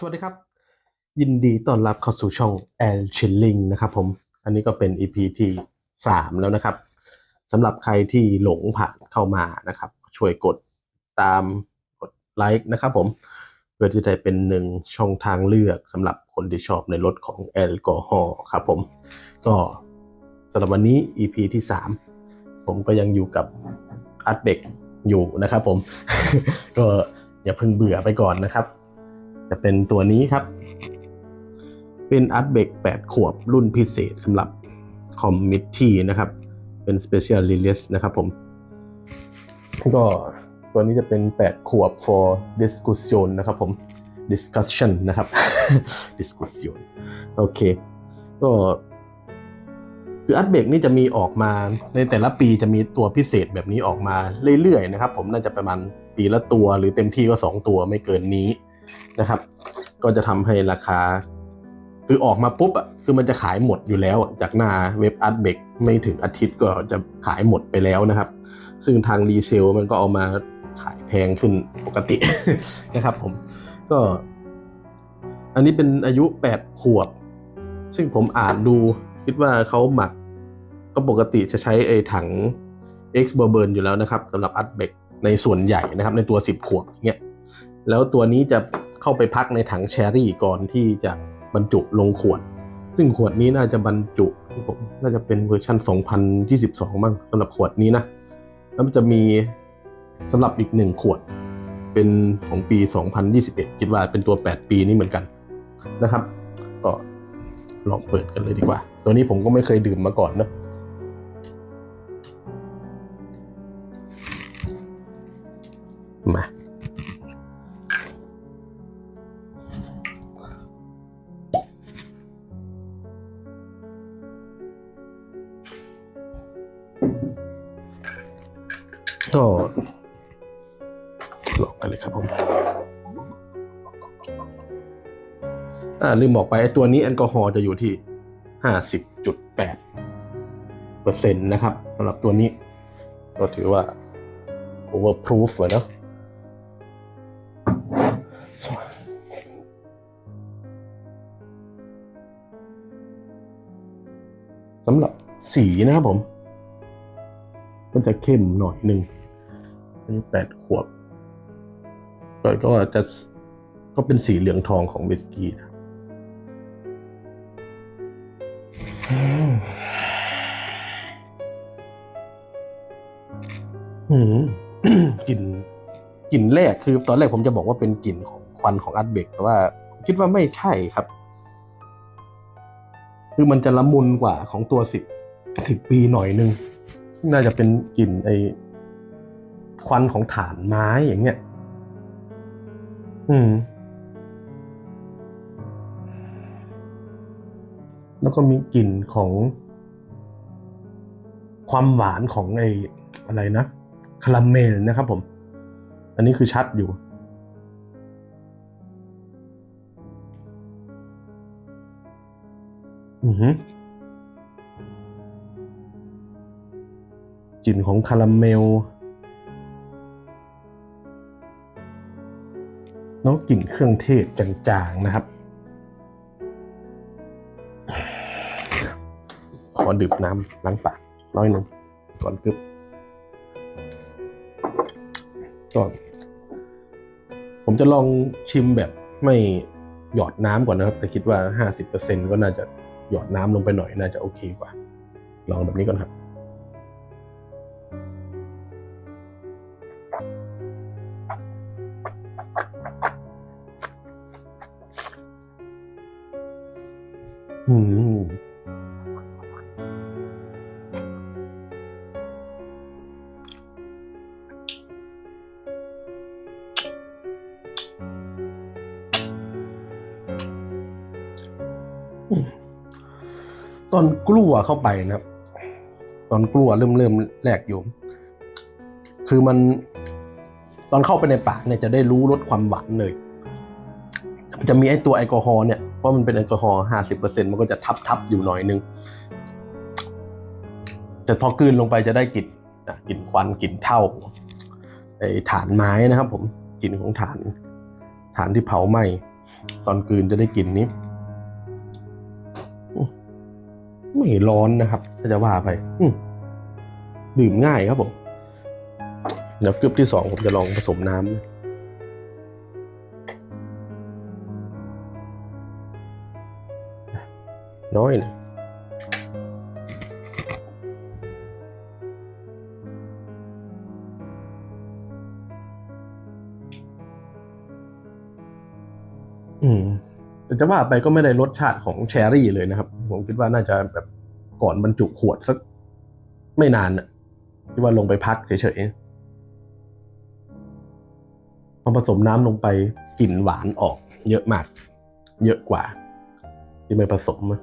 สวัสดีครับ ยินดีต้อนรับเข้าสู่ช่อง Air Chilling นะครับผม อันนี้ก็เป็น EP ที่ 3 แล้วนะครับสำหรับใครที่หลงผ่านเข้ามานะครับ ช่วยกดตามกดไลค์นะครับผม เพื่อที่จะเป็นหนึ่งช่องทางเลือกสำหรับคนที่ชอบในรถของแอลกอฮอล์ครับผม ก็สำหรับวันนี้ EP ที่ 3 ผมก็ยังอยู่กับอัดเบกอยู่นะครับผม ก็อย่าเพิ่งเบื่อไปก่อนนะครับ จะเป็นตัวนี้ครับ เป็นอัดเบก8 ขวบรุ่นพิเศษสำหรับคอมมิ t ที่นะครับ เป็น Special Release นะครับผม ก็ตัวนี้จะเป็น 8 ขวบ for discussion นะครับผม discussion นะครับ discussion โอเค ก็คืออัดเบกนี่จะมีออกมาในแต่ละปีจะมีตัวพิเศษแบบนี้ออกมาเรื่อยๆนะครับ ผมน่าจะประมาณปีละตัวหรือเต็มที่ก็ 2 ตัวไม่เกินนี้ นะครับ ก็จะทำให้ราคา คือออกมาปุ๊บอะคือมันจะขายหมดอยู่แล้วจากหน้าเว็บอัดเบกไม่ถึงอาทิตย์ก็จะขายหมดไปแล้วนะครับ ซึ่งทางรีเซลมันก็เอามาขายแพงขึ้นปกตินะครับผมก็ อันนี้เป็นอายุ 8 ขวบ ซึ่งผมอ่านดูคิดว่าเขาหมัก ก็ปกติจะใช้ไอ้ถัง X b o b u r n อยู่แล้วนะครับสำหรับอัดเบกในส่วนใหญ่นะครับ ในตัว 10 ขวบเงี้ย แล้วตัวนี้จะเข้าไปพักในถังแชรี่ก่อนที่จะบรรจุลงขวด ซึ่งขวดนี้น่าจะบรรจุผมน่าจะเป็นเวอร์ชัน2022มั้งสำหรับขวดนี้นะ แล้วมันจะมีสำหรับอีกหนึ่งขวด เป็นของปี 2021 คิดว่าเป็นตัว 8 ปีนี้เหมือนกันนะครับ ก็ลองเปิดกันเลยดีกว่า ตัวนี้ผมก็ไม่เคยดื่มมาก่อนนะมา ก็ลองกันเลยครับผมอ่าลืมบอกไปไอ้ตัวนี้แอลกอฮอล์จะอยู่ที่ห้าสิบจุดแปดเปอร์เซ็นต์นะครับสำหรับตัวนี้ ก็ถือว่า overproof เลยเนาะสำหรับสีนะครับผม มันจะเข้มหน่อยหนึ่ง อันนี้แปดขวบก็ก็จะก็เป็นสีเหลืองทองของวิสกี้นะอืมอืมกลิ่นกลิ่นแรกคือตอนแรกผมจะบอกว่าเป็นกลิ่นของควันของอัดเบกแต่ว่าคิดว่าไม่ใช่ครับ คือมันจะละมุนกว่าของตัวสิบสิบปีหน่อยนึง น่าจะเป็นกลิ่นไอ ควันของถ่านไม้อย่างเงี้ย อืม แล้วก็มีกลิ่นของความหวานของไออะไรนะคาราเมลนะครับผม อันนี้คือชัดอยู่ อือหือกลิ่นของคาราเมล กลิ่นเครื่องเทศจางๆนะครับ ขอดื่มน้ำล้างปากน้อยหนึ่งก่อนกึบก็ผมจะลองชิมแบบไม่หยอดน้ำก่อนนะครับ แต่คิดว่าห้าสิบเปอร์เซ็นก็น่าจะหยอดน้ำลงไปหน่อยน่าจะโอเคกว่า ลองแบบนี้ก่อนครับ อืมตอนกลัวเข้าไปนะครับ ตอนกลัวเริ่มเริ่มแรกอยู่ คือมันตอนเข้าไปในปากเนี่ยจะได้รู้รสความหวานเลยมันจะมีไอตัวแอลกอฮอล์เนี่ย ราะมันเป็นแอลกอฮอล์ห้าสิบเปอร์เซ็นมันก็จะทับทับอยู่หน่อยนึง แต่พอกลืนลงไปจะได้กลิ่นกลิ่นควันกลิ่นเท่าไอ้ฐานไม้นะครับ ผมกลิ่นของฐาน ฐานที่เผาไหม้ตอนกลืนจะได้กลิ่นนี้ ไม่ร้อนนะครับถ้าจะว่าไปดื่มง่ายครับผมเดี๋ยวกึบที่สองผมจะลองผสมน้ำ น้อยนะอืมแต่จะว่าไปก็ไม่ได้รสชาติของแชรี่เลยนะครับ ผมคิดว่าน่าจะแบบก่อนบรรจุขวดสักไม่นานน่ะที่ว่าลงไปพักเฉยๆพอผสมน้ำลงไปกลิ่นหวานออก เยอะมาก เยอะกว่า ที่ไม่ผสมอะ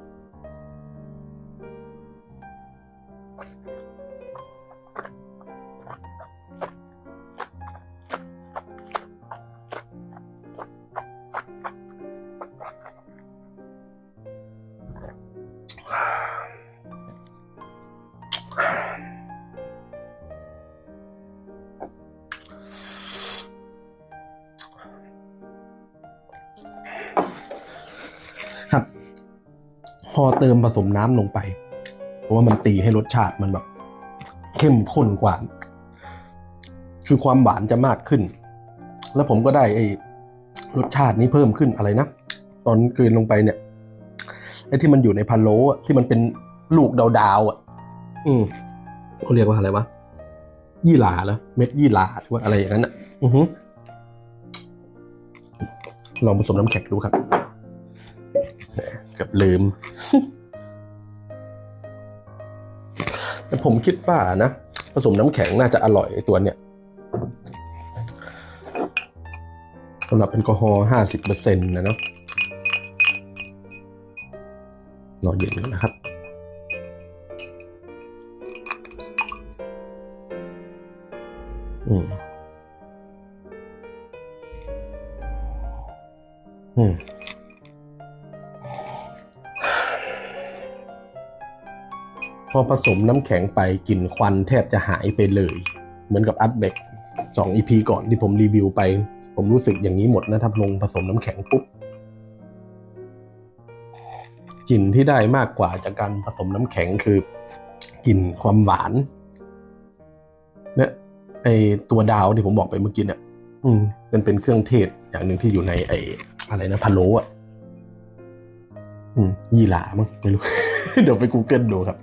พอเติมผสมน้ำลงไป ราะว่ามันตีให้รสชาติมันแบบ เข้มข้นกว่า คือความหวานจะมากขึ้น แล้วผมก็ได้ไอ้รสชาตินี้เพิ่มขึ้นอะไรนะตอนกลืนลงไปเนี่ยไอ้ที่มันอยู่ในพะโล้ที่มันเป็นลูกดาวๆอะ อืมเขาเรียกว่าอะไรวะยี่หร่าแล้วเม็ดยี่หร่าหรือว่าอะไรอย่างนั้นอะ อือฮึลองผสมน้ำแข็งดูครับ เกือบลืม แต่ผมคิดว่านะ ผสมน้ำแข็งน่าจะอร่อยไอตัวเนี้ยสำหรับแอลกอฮอล์ห้าสิบเปอร์เซ็นต์นะเนาะรอเย็นก่อนนะครับ อืม อืม พอผสมน้ำแข็งไปกลิ่นควันแทบจะหายไปเลย เหมือนกับอัดเบกสองอีพีก่อนที่ผมรีวิวไป ผมรู้สึกอย่างนี้หมดนะถ้าลงผสมน้ำแข็งปุ๊บกลิ่นที่ได้มากกว่าจากการผสมน้ำแข็งคือกลิ่นความหวานเนี่ยไอตัวดาวที่ผมบอกไปเมื่อกี้เนี่ยอืมมันเป็นเครื่องเทศอย่างหนึ่งที่อยู่ในไออะไรนะพะโล้อะ ยี่หร่ามั้งไม่รู้ เดี๋ยวไป Google ดูครับ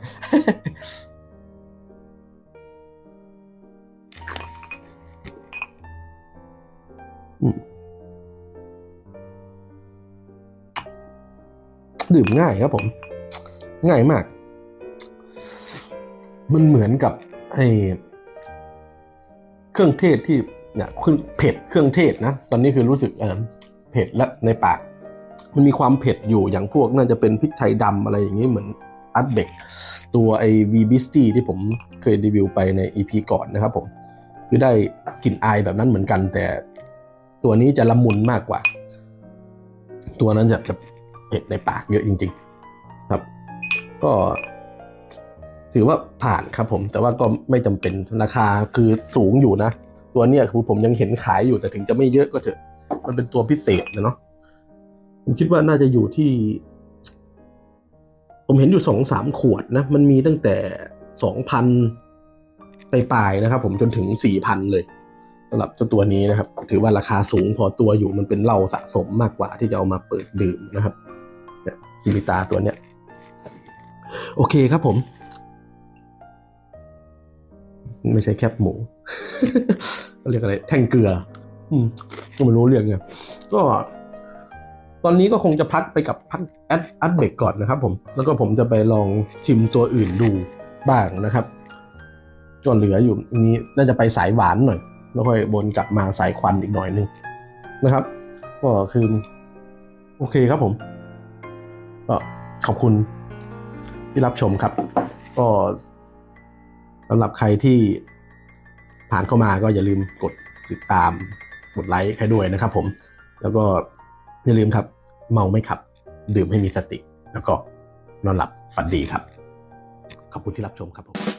ดื่มง่ายครับผม ง่ายมาก มันเหมือนกับไอเครื่องเทศที่เนี่ยคือเผ็ดเครื่องเทศนะ ตอนนี้คือรู้สึกเออเผ็ดและในปาก มันมีความเผ็ดอยู่อย่างพวกน่าจะเป็นพริกไทยดำอะไรอย่างนี้เหมือนอัดเบกตัวไอวีบิสตี้ที่ผมเคยรีวิวไปใน EP ก่อนนะครับผมคือได้กลิ่นอายแบบนั้นเหมือนกัน แต่ตัวนี้จะละมุนมากกว่า ตัวนั้นจะจะเผ็ดในปากเยอะจริง ๆ ครับ ก็ถือว่าผ่านครับผม แต่ว่าก็ไม่จำเป็นราคาคือสูงอยู่นะ ตัวเนี้ยคือผมยังเห็นขายอยู่แต่ถึงจะไม่เยอะก็เถอะ มันเป็นตัวพิเศษนะเนาะ ผมคิดว่าน่าจะอยู่ที่ ผมเห็นอยู่สองสามขวดนะ มันมีตั้งแต่สองพันไปปลายนะครับผมจนถึงสี่พันเลยสำหรับเจ้าตัวนี้นะครับ ถือว่าราคาสูงพอตัวอยู่มันเป็นเหล้าสะสมมากกว่าที่จะเอามาเปิดดื่มนะครับเนี่ยซิมิตาตัวเนี้ย โอเคครับผม ไม่ใช่แคบหมู เรียกอะไร แท่งเกลือ อืมไม่รู้เรื่องไงก็ ตอนนี้ก็คงจะพักไปกับพักแอดแอดเบรกก่อนนะครับผม แล้วก็ผมจะไปลองชิมตัวอื่นดูบ้างนะครับก็เหลืออยู่นี้น่าจะไปสายหวานหน่อย แล้วค่อยบนกลับมาสายควันอีกหน่อยนึงนะครับ ก็คือ โอเคครับผม ก็ขอบคุณที่รับชมครับ ก็สำหรับใครที่ผ่านเข้ามาก็อย่าลืมกดติดตามกดไลค์ให้ด้วยนะครับผม แล้วก็ อย่าลืมครับ เมาไม่ขับ ดื่มให้มีสติ แล้วก็นอนหลับฝันดีครับ ขอบคุณที่รับชมครับผม